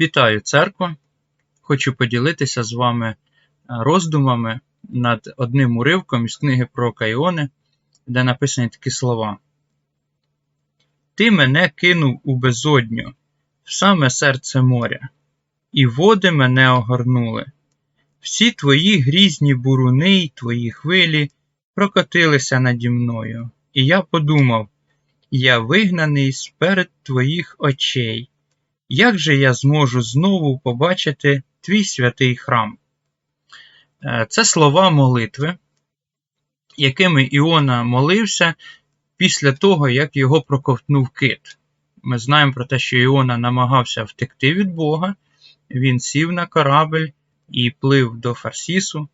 Вітаю церква! Хочу поділитися з вами е, роздумами над одним уривком із книги про Кайони, де написані такі слова. Ти мене кинув у безодню, в саме серце моря, і води мене огорнули. Всі твої грізні буруни й твої хвилі прокотилися наді мною, і я подумав: я вигнаний сперед твоїх очей. Як же я зможу знову побачити твій святий храм? Е, це слова молитви, якими Іона молився після того, як його проковтнув кит. Ми знаємо про те, що Іона намагався втекти від Бога, він сів на корабель і плив до Фарсісу,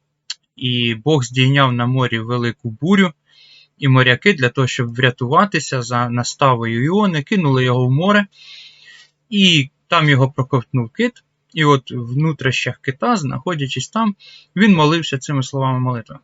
і Бог здійняв на морі велику бурю, і моряки для того, щоб врятуватися за наставою Іони, кинули його в море. І там його проковтнув кит, і от в внутрішнях кита, знаходячись там, він молився цими словами молитви.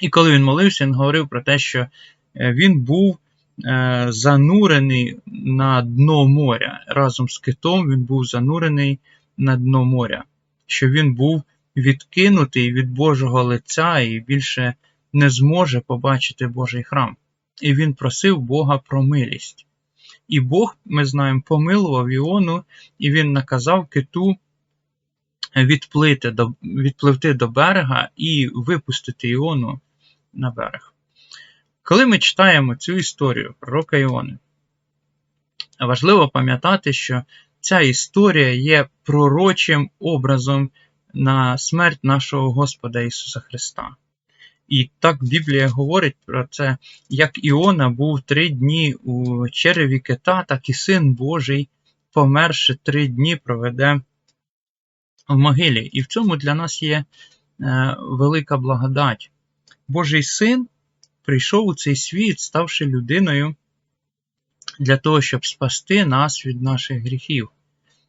І коли він молився, він говорив про те, що е, він був е, занурений на дно моря. Разом з китом він був занурений на дно моря, що він був відкинутий від Божого лиця і більше не зможе побачити Божий храм. І він просив Бога про милість. І Бог, ми знаємо, помилував Іону, і він наказав киту відплити відпливти до берега і випустити Іону на берег. Коли ми читаємо цю історію пророка Іони, важливо пам'ятати, що ця історія є пророчим образом на смерть нашого Господа Ісуса Христа. І так Біблія говорить про це, як Іона був три дні у череві кита, так і син Божий, померши три дні, проведе в могилі. І в цьому для нас є е, велика благодать. Божий син прийшов у цей світ, ставши людиною для того, щоб спасти нас від наших гріхів.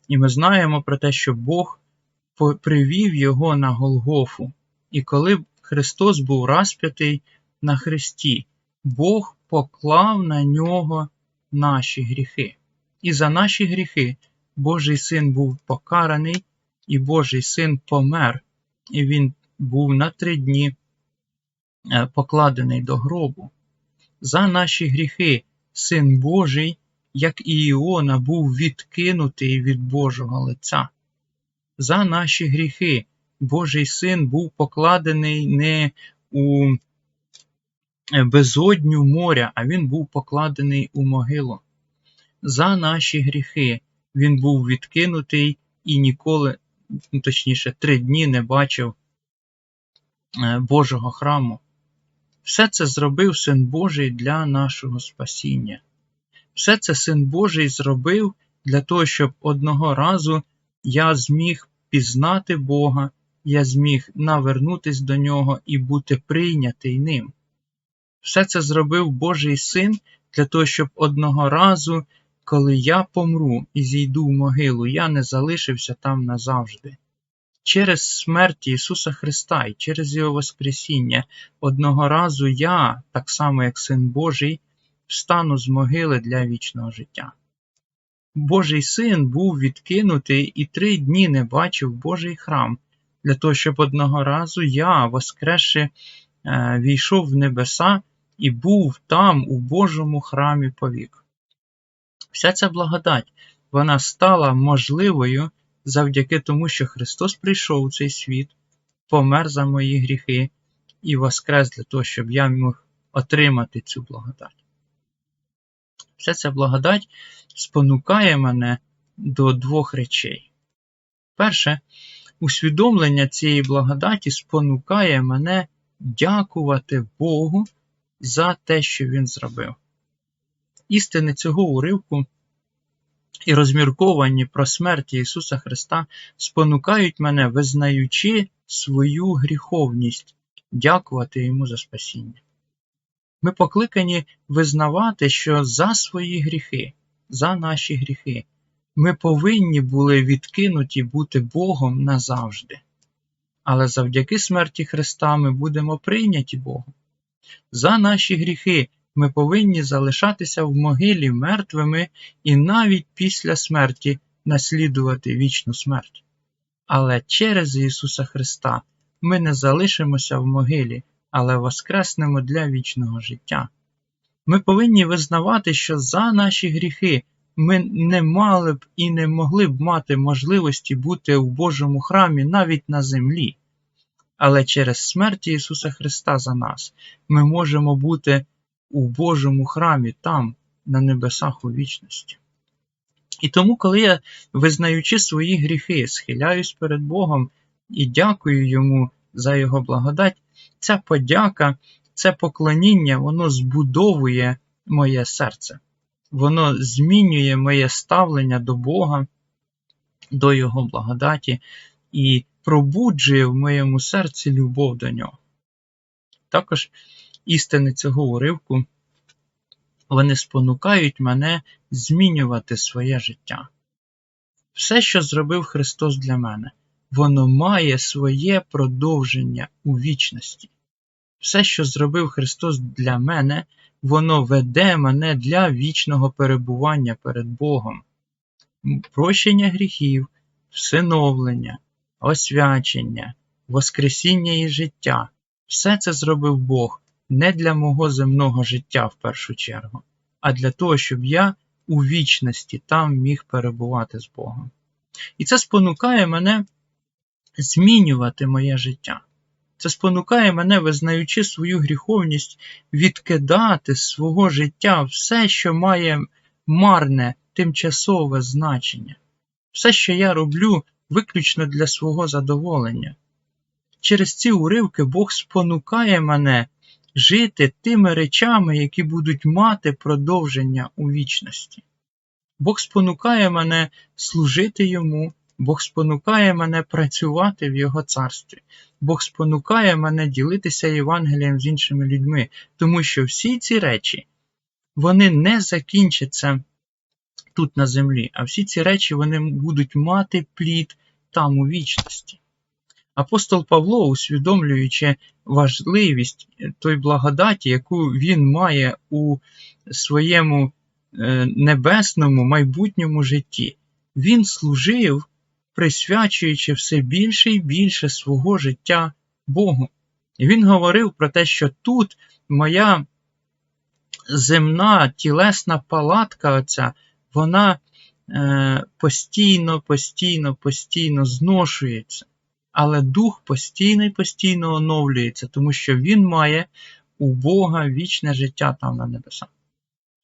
І ми знаємо про те, що Бог привів його на Голгофу. І коли Христос був розп'ятий на Христі, Бог поклав на нього наші гріхи. І за наші гріхи Божий син був покараний, і Божий син помер, і він був на три дні е, покладений до гробу. За наші гріхи Син Божий, як і Іона, був відкинутий від Божого лиця. За наші гріхи Божий син був покладений не у безодню моря, а він був покладений у могилу. За наші гріхи він був відкинутий і ніколи, ну, точніше, три дні не бачив е, Божого храму. Все це зробив Син Божий для нашого спасіння. Все це Син Божий зробив для того, щоб одного разу я зміг пізнати Бога я зміг навернутись до нього і бути прийнятий ним. Все це зробив Божий син для того, щоб одного разу, коли я помру і зійду в могилу, я не залишився там назавжди. Через смерть Ісуса Христа і через Його Воскресіння одного разу я, так само як Син Божий, встану з могили для вічного життя. Божий син був відкинутий і три дні не бачив Божий храм, для того, щоб одного разу я, воскресши, е, війшов в небеса і був там, у Божому храмі повік. Вся ця благодать вона стала можливою завдяки тому, що Христос прийшов у цей світ, помер за мої гріхи і воскрес для того, щоб я міг отримати цю благодать. Вся ця благодать спонукає мене до двох речей. Перше, усвідомлення цієї благодаті спонукає мене дякувати Богу за те, що Він зробив. Істини цього уривку і розмірковані про смерть Ісуса Христа спонукають мене, визнаючи свою гріховність, дякувати Йому за спасіння. Ми покликані визнавати, що за свої гріхи, за наші гріхи, ми повинні були відкинуті бути Богом назавжди. Але завдяки смерті Христа ми будемо прийняті Богом. За наші гріхи ми повинні залишатися в могилі мертвими і навіть після смерті наслідувати вічну смерть. Але через Ісуса Христа ми не залишимося в могилі, але воскреснемо для вічного життя. Ми повинні визнавати, що за наші гріхи ми не мали б і не могли б мати можливості бути у Божому храмі навіть на землі. Але через смерть Ісуса Христа за нас ми можемо бути у Божому храмі там, на небесах у вічності. І тому, коли я, визнаючи свої гріхи, схиляюсь перед Богом і дякую Йому за Його благодать, ця подяка, це поклоніння, воно збудовує моє серце, воно змінює моє ставлення до Бога, до Його благодаті і пробуджує в моєму серці любов до нього. Також істини цього уривку вони спонукають мене змінювати своє життя. Все, що зробив Христос для мене, воно має своє продовження у вічності. Все, що зробив Христос для мене, воно веде мене для вічного перебування перед Богом, прощення гріхів, всиновлення, освячення, Воскресіння і життя. Все це зробив Бог не для мого земного життя в першу чергу, а для того, щоб я у вічності там міг перебувати з Богом. І це спонукає мене змінювати моє життя. Це спонукає мене, визнаючи свою гріховність, відкидати з свого життя все, що має марне, тимчасове значення, все, що я роблю виключно для свого задоволення. Через ці уривки Бог спонукає мене жити тими речами, які будуть мати продовження у вічності. Бог спонукає мене служити йому, Бог спонукає мене працювати в Його царстві, Бог спонукає мене ділитися Євангелієм з іншими людьми, тому що всі ці речі вони не закінчаться тут на землі, а всі ці речі вони будуть мати плід там у вічності. Апостол Павло, усвідомлюючи важливість той благодаті, яку він має у своєму е, небесному майбутньому житті, він служив, присвячуючи все більше і більше свого життя Богу. І він говорив про те, що тут моя земна тілесна палатка, оця, вона е, постійно, постійно, постійно зношується але дух постійно і постійно оновлюється, тому що він має у Бога вічне життя там на небесах.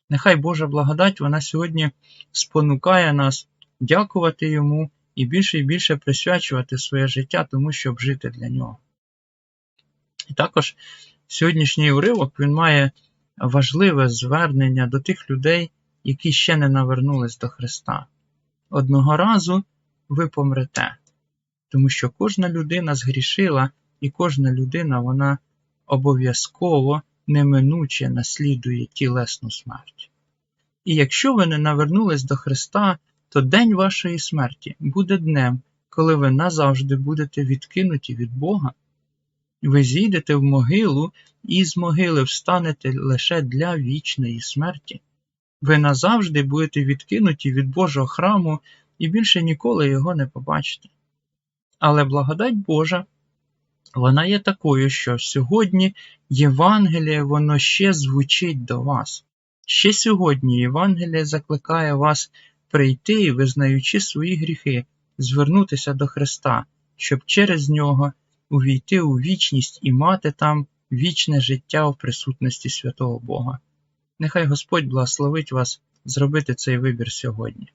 Нехай Божа благодать вона сьогодні спонукає нас дякувати Йому і більше і більше присвячувати своє життя тому, щоб жити для нього. І також сьогоднішній уривок він має важливе звернення до тих людей, які ще не навернулись до Христа. Одного разу ви помрете тому що кожна людина згрішила, і кожна людина вона обов'язково неминуче наслідує тілесну смерть. І якщо ви не навернулись до Христа, то день вашої смерті буде днем, коли ви назавжди будете відкинуті від Бога. Ви зійдете в могилу і з могили встанете лише для вічної смерті. Ви назавжди будете відкинуті від Божого храму і більше ніколи його не побачите. Але благодать Божа, вона є такою, що сьогодні Євангеліє воно ще звучить до вас. Ще сьогодні Євангеліє закликає вас прийти визнаючи свої гріхи, звернутися до Христа, щоб через нього увійти у вічність і мати там вічне життя в присутності святого Бога. Нехай Господь благословить вас зробити цей вибір сьогодні.